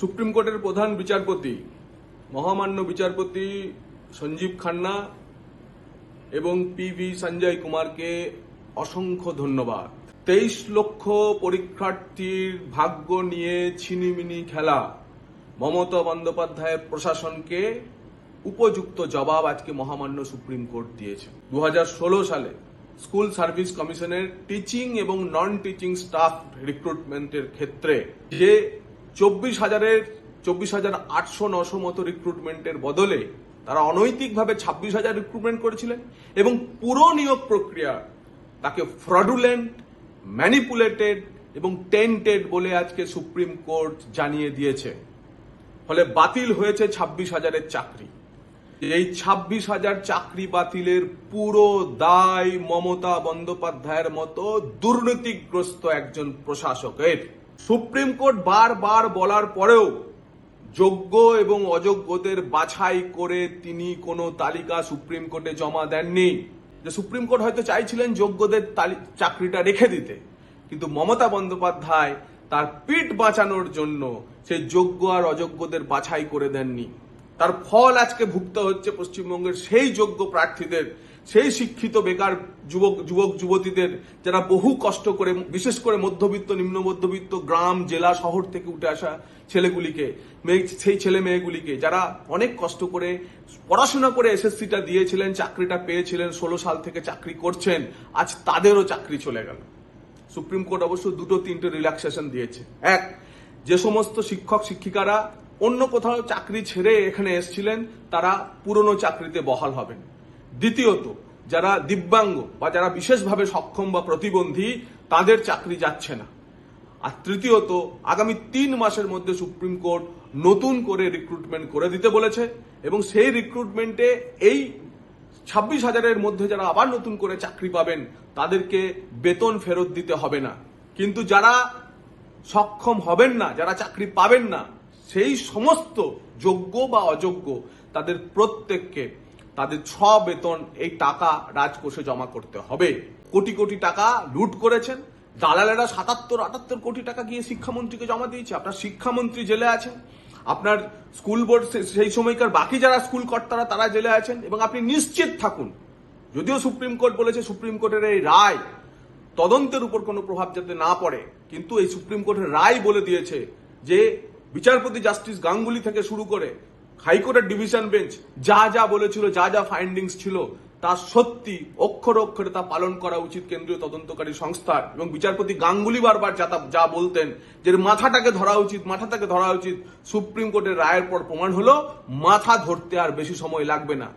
Supreme কোর্টের প্রধান বিচারপতি, মহামান্য বিচারপতি সঞ্জীব খান্না এবং পি ভি সঞ্জয় কুমারকে অসংখ্য ধন্যবাদ। তেইশ লক্ষ পরীক্ষার্থীর ভাগ্য নিয়ে ছিনিমিনি খেলা। মমতা বন্দ্যোপাধ্যায়ের প্রশাসনকে উপযুক্ত জবাব আজকে মহামান্য সুপ্রিম কোর্ট দিয়েছে। দু হাজার ষোলো সালে স্কুল সার্ভিস কমিশনের টিচিং এবং নন টিচিং স্টাফ রিক্রুটমেন্টের ক্ষেত্রে যে চব্বিশ হাজারের, চব্বিশ হাজার আটশো নশো মতো রিক্রুটমেন্টের বদলে তারা অনৈতিকভাবে ছাব্বিশ হাজার রিক্রুটমেন্ট করেছিলেন এবং পুরো নিয়োগ প্রক্রিয়া তাকে ফ্রডুলেন্ট ম্যানিপুলেটেড এবং টেন্টেড বলে আজকে সুপ্রিম কোর্ট জানিয়ে দিয়েছে। ফলে বাতিল হয়েছে ছাব্বিশ হাজারের চাকরি। এই ছাব্বিশ হাজার চাকরি বাতিলের পুরো দায় মমতা বন্দ্যোপাধ্যায়ের মতো দুর্নীতিগ্রস্ত একজন প্রশাসকের। সুপ্রিম কোর্ট বারবার বলার পরেও যোগ্য এবং অযোগ্যদের বাছাই করে তিনি কোনো তালিকা সুপ্রিম কোর্টে জমা দেননি। যে সুপ্রিম কোর্ট হয়তো চাইছিলেন যোগ্যদের চাকরিটা রেখে দিতে, কিন্তু মমতা বন্দ্যোপাধ্যায় তার পিঠ বাঁচানোর জন্য সেই যোগ্য আর অযোগ্যদের বাছাই করে দেননি। তার ফল আজকে ভুগতে হচ্ছে পশ্চিমবঙ্গের সেই যোগ্য প্রার্থীদের সেই শিক্ষিত বেকার যুবক যুবক, যুবতীদের যারা বহু কষ্ট করে, বিশেষ করে মধ্যবিত্ত, নিম্ন মধ্যবিত্ত গ্রাম, জেলা, শহর থেকে উঠে আসা ছেলেগুলিকে, মেয়ে, সেই ছেলে মেয়েগুলিকে, যারা অনেক কষ্ট করে পড়াশোনা করে এসএসসিটা দিয়েছিলেন, চাকরিটা পেয়েছিলেন, ষোলো সাল থেকে চাকরি করছেন, আজ তাদেরও চাকরি চলে গেল। সুপ্রিম কোর্ট অবশ্য দুটো, তিনটে রিল্যাক্সেশন দিয়েছে। এক, যে সমস্ত শিক্ষক, শিক্ষিকারা অন্য কোথাও চাকরি ছেড়ে এখানে এসেছিলেন, তারা পুরনো চাকরিতে বহাল হবেন। দ্বিতীয়ত, যারা দিব্যাঙ্গ বা যারা বিশেষভাবে সক্ষম বা প্রতিবন্ধী, তাদের চাকরি যাচ্ছে না। আর তৃতীয়ত, আগামী তিন মাসের মধ্যে সুপ্রিম কোর্ট নতুন করে রিক্রুটমেন্ট করে দিতে বলেছে এবং সেই রিক্রুটমেন্টে এই ছাব্বিশ হাজারের মধ্যে যারা আবার নতুন করে চাকরি পাবেন, তাদেরকে বেতন ফেরত দিতে হবে না। কিন্তু যারা সক্ষম হবেন না, যারা চাকরি পাবেন না, সেই সমস্ত যোগ্য বা অযোগ্য, তাদের প্রত্যেককে তাদের ছ বেতন এই টাকা রাজকোষে জমা করতে হবে। কোটি কোটি টাকা লুট করেছেন। দালালেরা সাতাত্তর, আটাত্তর কোটি টাকা গিয়ে শিক্ষামন্ত্রীকে জমা দিয়েছে। আপনার শিক্ষামন্ত্রী জেলে আছেন। আপনার স্কুল বোর্ড সেই সময়কার বাকি যারা স্কুল কর্তারা, তারা জেলে আছেন এবং আপনি নিশ্চিত থাকুন। যদিও সুপ্রিম কোর্ট বলেছে সুপ্রিম কোর্টের এই রায় তদন্তের উপর কোনো প্রভাব যাতে না পড়ে, কিন্তু এই সুপ্রিম কোর্টের রায় বলে দিয়েছে যে বিচারপতি জাস্টিস গাঙ্গুলি থেকে শুরু করে হাইকোর্টের ডিভিশন বেঞ্চ যা যা বলেছিল, যা যা ফাইন্ডিংস ছিল, তা সত্যি অক্ষর অক্ষরে তা পালন করা উচিত কেন্দ্রীয় তদন্তকারী সংস্থার এবং বিচারপতি গাঙ্গুলি বারবার যা যা বলতেন যে মাথাটাকে ধরা উচিত, মাথাটাকে ধরা উচিত, সুপ্রিম কোর্টের রায়ের পর প্রমাণ হলো, মাথা ধরতে আর বেশি সময় লাগবে না।